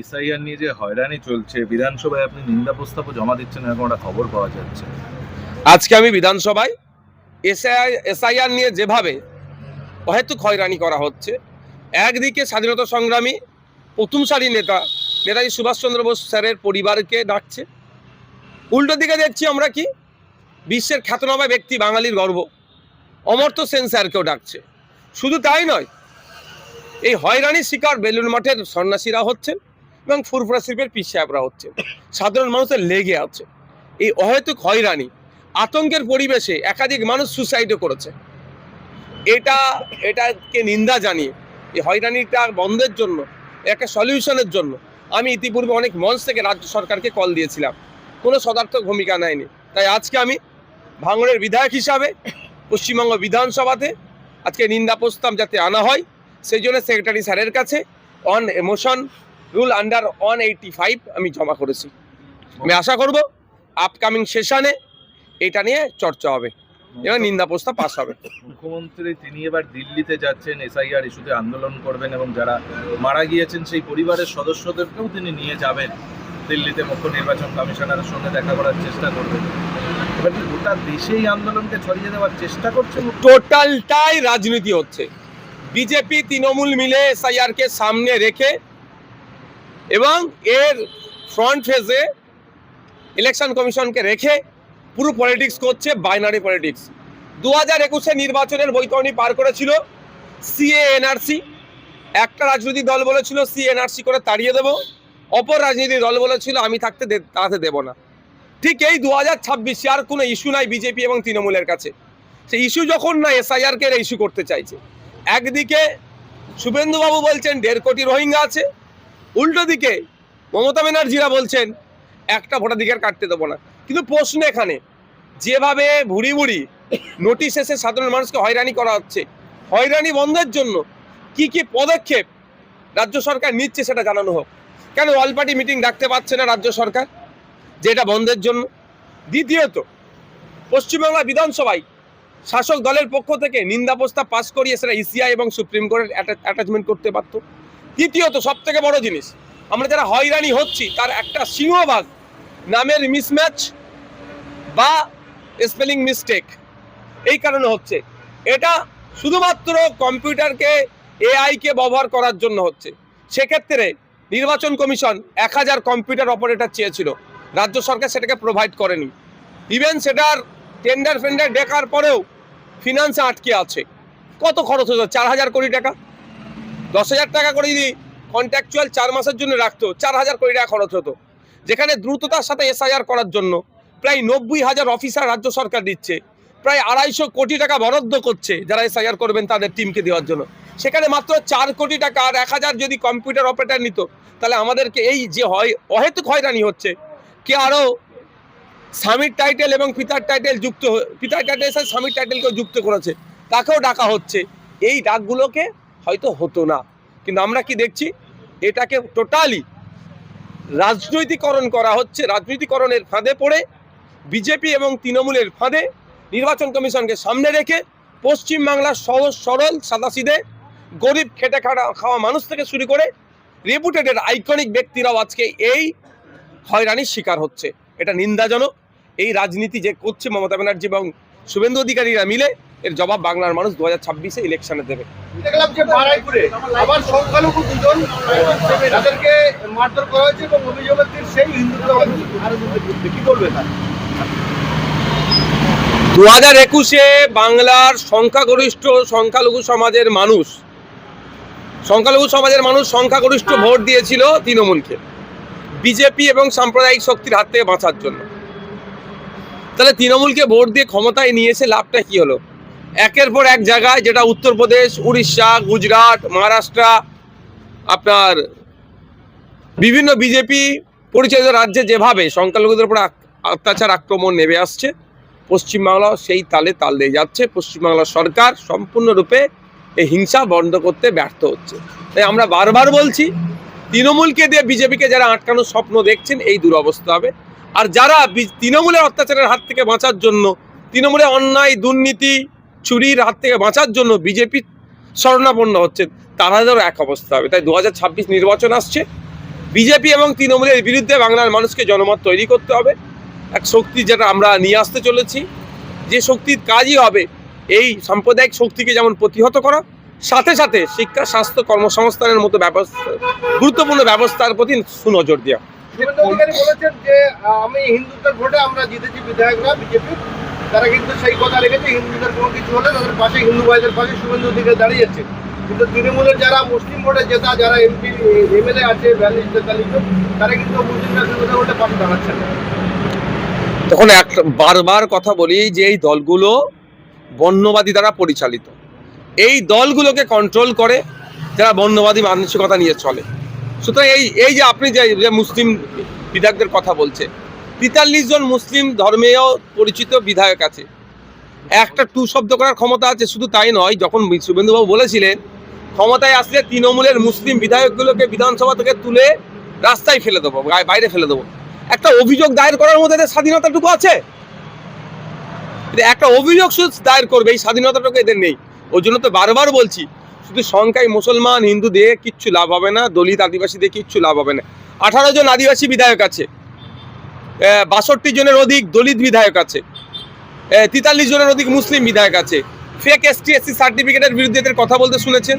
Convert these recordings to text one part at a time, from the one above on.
SIR নিয়ে যে হয়রানি চলছে, বিধানসভায় আপনি নিন্দা প্রস্তাবও জমা দিচ্ছেন, এরকম একটা খবর পাওয়া যাচ্ছে। আজকে আমি বিধানসভায় এসআই, এসআইআর নিয়ে যেভাবে অহেতুক হয়রানি করা হচ্ছে, একদিকে স্বাধীনতা সংগ্রামী প্রথম সারি নেতা, নেতাজি সুভাষচন্দ্র বোস স্যারের পরিবারকে ডাকছে। উল্টো দিকে দেখছি আমরা কি? বিশ্বের খ্যাতনামা ব্যক্তি বাঙালির গর্ব। অমর্ত্য সেন স্যারকেও ডাকছে। শুধু তাই নয়, এই হয়রানির শিকার বেলুন মঠের সন্ন্যাসীরা হচ্ছেন। এবং ফুরফুরা শিল্পের পিস সাহেবরা হচ্ছেন সাধারণ মানুষের লেগে আছে। এই অহেতুক হয়রানি আতঙ্কের পরিবেশে একাধিক মানুষ সুসাইডও করেছে। এটা, এটাকে নিন্দা জানিয়ে, এই হয়রানিটা বন্ধের জন্য একটা সলিউশনের জন্য আমি ইতিপূর্বে অনেক মঞ্চ থেকে রাজ্য সরকারকে কল দিয়েছিলাম। কোনো সদার্থক ভূমিকা নেয়নি। তাই আজকে আমি ভাঙড়ের বিধায়ক হিসাবে, পশ্চিমবঙ্গ বিধানসভাতে আজকে নিন্দা প্রস্তাব যাতে আনা হয়, সেই জন্য সেক্রেটারি স্যারের কাছে on a motion rule under one eighty five আমি জমা করেছি। আমি আশা করব আপকামিং সেশনে এটা নিয়ে চর্চা হবে। এবং নিন্দা প্রস্তাব পাস হবে। মুখ্যমন্ত্রী তিনি এবার দিল্লিতে যাচ্ছেন এসআইআর ইস্যুতে আন্দোলন করবেন এবং যারা মারা গিয়েছেন সেই পরিবারের সদস্যদেরকেও তিনি নিয়ে যাবেন। দিল্লিতে মুখ্য নির্বাচন কমিশনারের সঙ্গে দেখা করার চেষ্টা করবেন। এবার কি গোটা দেশেই আন্দোলনকে ছড়িয়ে দেওয়ার চেষ্টা করছেন টোটালটাই রাজনীতি হচ্ছে। বিজেপি তৃণমূল মিলে এসআইআর কে সামনে রেখে এবং এর ফ্রন্ট ফেজে ইলেকশন কমিশনকে রেখে পুরো পলিটিক্স করছে বাইনারি পলিটিক্স দু হাজার একুশে নির্বাচনের বৈতরণী পার করেছিল সিএ এনআরসি একটা রাজনৈতিক দল বলেছিল সি এনআরসি করে তাড়িয়ে দেবো। অপর রাজনৈতিক দল বলেছিল আমি থাকতে তাতে দেবো না। ঠিক এই দু হাজার ছাব্বিশে আর কোনো ইস্যু নাই বিজেপি এবং তৃণমূলের কাছে। সেই ইস্যু যখন না এসআইআরকে ইস্যু করতে চাইছে। একদিকে শুভেন্দুবাবু বলছেন দেড় কোটি রোহিঙ্গা আছে। উল্টো দিকে মমতা ব্যানার্জিরা বলছেন, একটা ভোটাধিকার কাটতে দেবো না। কিন্তু প্রশ্ন এখানে, যেভাবে ভুড়ি ভুড়ি নোটিশ এসে সাধারণ মানুষকে হয়রানি করা হচ্ছে, হয়রানি বন্ধের জন্য কি কি পদক্ষেপ রাজ্য সরকার নিচ্ছে সেটা জানানো হোক। কেন অল পার্টি মিটিং ডাকতে পারছে না রাজ্য সরকার? যেটা বন্ধের জন্য। দ্বিতীয়ত, পশ্চিমবাংলা বিধানসভায় শাসক দলের পক্ষ থেকে নিন্দা প্রস্তাব পাস করিয়ে সেটা ইসিআই এবং সুপ্রিম কোর্টের অ্যাটাচমেন্ট করতে পারত। তৃতীয়ত সব থেকে বড় জিনিস, আমরা যারা হয়রানি হচ্ছি, তার একটা সিংহভাগ নামের মিসম্যাচ বা স্পেলিং মিস্টেক এই কারণে হচ্ছে, এটা শুধুমাত্র কম্পিউটারকে এআইকে ব্যবহার করার জন্য হচ্ছে। সেক্ষেত্রে নির্বাচন কমিশন এক হাজার কম্পিউটার অপারেটর চেয়েছিল, রাজ্য সরকার সেটাকে প্রোভাইড করেনি। ইভেন সেটার টেন্ডার ফেন্ডার দেখার পরেও ফিনান্সে আটকে আছে। কত খরচ হতো চার হাজার কোটি টাকা? দশ হাজার টাকা করে যদি কন্ট্রাকচুয়াল চার মাসের জন্য রাখতো, চার হাজার কোটি টাকা খরচ হতো। যেখানে দ্রুততার সাথে এসআইআর করার জন্য প্রায় নব্বই হাজার অফিসার রাজ্য সরকার দিচ্ছে, প্রায় আড়াইশো কোটি টাকা বরাদ্দ করছে যারা এসআইআর করবেন তাদের টিমকে দেওয়ার জন্য। সেখানে মাত্র চার কোটি টাকা আর এক হাজার যদি কম্পিউটার অপারেটার নিত, তাহলে আমাদেরকে এই যে হয়, অহেতুক হয়রানি হচ্ছে কে আরও স্বামীর টাইটেল এবং পিতার টাইটেল যুক্ত পিতার টাইটেল স্বামীর টাইটেলকেও যুক্ত করেছে, তাকেও ডাকা হচ্ছে। এই ডাকগুলোকে হয়তো হতো না। কিন্তু আমরা কি দেখছি? এটাকে টোটালি রাজনৈতিকরণ করা হচ্ছে। রাজনৈতিকরণের ফাঁদে পড়ে বিজেপি এবং তৃণমূলের ফাঁদে নির্বাচন কমিশনকে সামনে রেখে পশ্চিমবাংলার সহজ, সরল সাদাসিদে গরিব, খেটে খাটা খাওয়া মানুষ থেকে শুরু করে রেপুটেডের আইকনিক ব্যক্তিরাও আজকে এই হয়রানির শিকার হচ্ছে। এটা নিন্দাজনক। এই রাজনীতি যে করছে মমতা ব্যানার্জি এবং শুভেন্দু অধিকারীরা মিলে এর জবাব বাংলার মানুষ দু হাজার ছাব্বিশে ইলেকশনে দেবে। দেখলাম যে বারাইপুরে আবার সংখ্যালঘু দুজন, তাদেরকে মারধর করা হয়েছে এবং অভিযোগ সেই হিন্দুত্ববাদী কি তার? দু হাজার একুশে বাংলার সংখ্যাগরিষ্ঠ সংখ্যালঘু সমাজের মানুষ, সংখ্যালঘু সমাজের মানুষ সংখ্যাগরিষ্ঠ ভোট দিয়েছিল তৃণমূলকে, বিজেপি এবং সাম্প্রদায়িক শক্তির হাত থেকে বাঁচার জন্য। তাহলে তৃণমূলকে ভোট দিয়ে ক্ষমতায় নিয়ে এসে লাভটা কি হলো? একের পর এক জায়গায় যেটা উত্তরপ্রদেশ উড়িষ্যা, গুজরাট, মহারাষ্ট্র, আপনার বিভিন্ন বিজেপি পরিচালিত রাজ্যে যেভাবে সংখ্যালঘুদের উপর অত্যাচার, আক্রমণ নেমে আসছে, পশ্চিমবাংলাও সেই তালে তাল দিয়ে যাচ্ছে। পশ্চিমবাংলার সরকার সম্পূর্ণরূপে এই হিংসা বন্ধ করতে ব্যর্থ হচ্ছে। তাই আমরা বারবার বলছি, তৃণমূলকে দিয়ে বিজেপিকে যারা আটকানোর স্বপ্ন দেখছেন, এই দুরবস্থা হবে। আর যারা তৃণমূলের অত্যাচারের হাত থেকে বাঁচার জন্য তৃণমূলের অন্যায়, দুর্নীতি চুরির হাত থেকে বাঁচার জন্য বিজেপি শরণাপন্ন হচ্ছে তারাদেরও এক অবস্থা হবে। তাই দু হাজার ছাব্বিশ নির্বাচন আসছে, বিজেপি এবং তৃণমূলের বিরুদ্ধে বাংলার মানুষকে জনমত তৈরি করতে হবে। এক শক্তি যেটা আমরা নিয়ে আসতে চলেছি, যে শক্তির কাজই হবে এই সাম্প্রদায়িক শক্তিকে যেমন প্রতিহত করা, সাথে সাথে শিক্ষা, স্বাস্থ্য, কর্মসংস্থানের মতো ব্যবস্থা, গুরুত্বপূর্ণ ব্যবস্থার প্রতি সুনজর দেওয়া। বলেছেন যে আমি ভোটে আমরা জিতেছি বিধায়করা বিজেপি তারা কিন্তু সেই কথা রেখেছে, হিন্দুদের কোনো কিছু হলে তাদের পাশে হিন্দু ভাইদের পাশে শুভেন্দু অধিকারী দাঁড়িয়েছে কিন্তু তৃণমূলের যারা মুসলিম ভোটে জেতা, যারা এমপি এমএলএ আছে তারা কিন্তু মুসলিমরা হিন্দুদের ভোটে পাশে দাঁড়াচ্ছে না। তখন এক বারবার কথা বলি, যে এই দলগুলো বর্ণবাদী দ্বারা পরিচালিত। এই দলগুলোকে কন্ট্রোল করে, যারা বর্ণবাদী মানসিকতা নিয়ে চলে। সুতরাং এই এই যে আপনি যে মুসলিম বিধায়কদের কথা বলছে তেতাল্লিশ জন মুসলিম ধর্মেও পরিচিত বিধায়ক আছে। একটা টু শব্দ করার ক্ষমতা আছে, শুধু তাই নয়, যখন শুভেন্দুবাবু বলেছিলেন, ক্ষমতায় আসলে তৃণমূলের মুসলিম বিধায়কগুলোকে বিধানসভা থেকে তুলে রাস্তায় ফেলে দেবো বাইরে ফেলে দেবো। একটা অভিযোগ দায়ের করার মধ্যে স্বাধীনতাটুকু আছে? একটা অভিযোগ শুধু দায়ের করবে, এই স্বাধীনতাটুকু এদের নেই। ওই জন্য তো বারবার বলছি, শুধু সংখ্যায় মুসলমান, হিন্দু দিয়ে কিচ্ছু লাভ হবে না, দলিত আদিবাসী দিয়ে কিচ্ছু লাভ হবে না। আঠারো জন আদিবাসী বিধায়ক আছে বাষট্টি জনের অধিক দলিত বিধায়ক আছে। তেতাল্লিশ জনের অধিক মুসলিম বিধায়ক আছে। ফেক এস এসটি এসসি সার্টিফিকেটের বিরুদ্ধে এদের কথা বলতে শুনেছেন?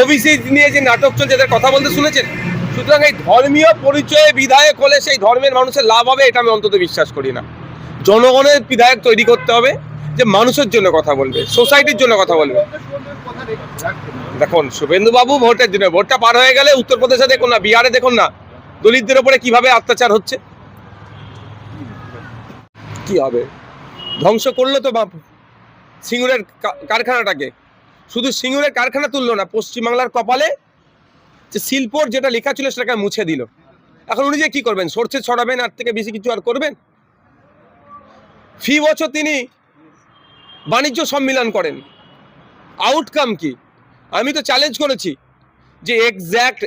ওবিসি নিয়ে যে নাটক চলছে, এদের কথা বলতে শুনেছেন? সুতরাং এই ধর্মীয় পরিচয়ে বিধায়ক হলে সেই ধর্মের মানুষের লাভ হবে, এটা আমি অন্তত বিশ্বাস করি না। জনগণের বিধায়ক তৈরি করতে হবে, যে মানুষের জন্য কথা বলবে সোসাইটির জন্য কথা বলবে। দেখুন, শুভেন্দুবাবু ভোটের জন্য ভোটটা পার হয়ে গেলে উত্তরপ্রদেশে দেখুন না, বিহারে দেখুন না, দলিতদের উপরে কীভাবে অত্যাচার হচ্ছে। কি হবে? ধ্বংস করল তো বাপ সিঙ্গুরের কারখানাটাকে। শুধু সিঙ্গুরের কারখানা তুললো না, পশ্চিমবাংলার কপালে যে শিল্পর যেটা লেখা ছিল সেটাকে মুছে দিল। এখন উনি যে কি করবেন? সরষে ছড়াবেন, আর থেকে বেশি কিছু আর করবেন? ফি বছর তিনি বাণিজ্য সম্মেলন করেন। আউটকাম কি? আমি তো চ্যালেঞ্জ করেছি যে এক্স্যাক্ট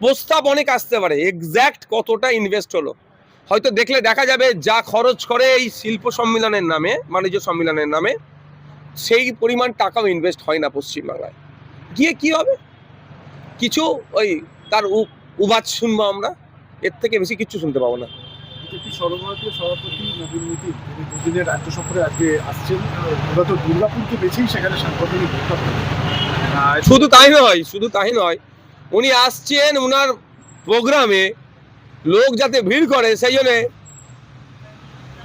প্রস্তাব অনেক আসতে পারে। এক্স্যাক্ট কতটা ইনভেস্ট হলো? হয়তো দেখলে দেখা যাবে যা খরচ করে এই শিল্প সম্মেলনের নামে বাণিজ্য সম্মেলনের নামে সেই পরিমাণ টাকাও ইনভেস্ট হয় না পশ্চিমবাংলায়। গিয়ে কি হবে? কিছু ওই তার উ- উবাচ শুনব আমরা এর থেকে বেশি কিছু শুনতে পাবো না। বিজেপি সর্বভারতীয় সভাপতি নবীন নীতি তিনি দুদিনের রাজ্য সফরে আজকে আসছেন। মূলত দুর্গাপুরকে বেছেই সেখানে সাংগঠনিক শুধু তাই নয় শুধু তাই নয় উনি আসছেন ওনার প্রোগ্রামে লোক যাতে ভিড় করে, সেই জন্যে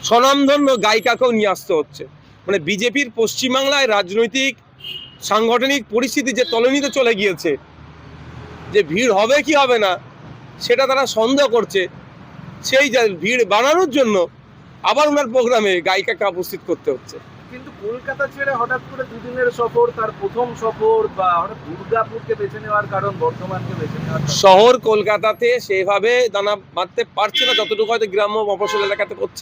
স্বনামধন্য গায়িকাকেও নিয়ে আসতে হচ্ছে। মানে বিজেপির পশ্চিমবাংলায় রাজনৈতিক, সাংগঠনিক পরিস্থিতি যে তলনিতে চলে গিয়েছে, যে ভিড় হবে কি হবে না, সেটা তারা সন্দেহ করছে। সেই ভিড় বাড়ানোর জন্য আবার ওনার প্রোগ্রামে গায়িকাকে উপস্থিত করতে হচ্ছে। কিন্তু কলকাতা ছেড়ে হঠাৎ করে দুদিনের সফর, তার প্রথম সফর বা হঠাৎ দুর্গাপুরকে বেছে নেওয়ার কারণ, বর্ধমানকে বেছে নেওয়ার শহর কলকাতাতে সেভাবে দানা বাঁধতে পারছে না, যতটুকু হয়তো গ্রাম্য মফসল এলাকাতে করছে।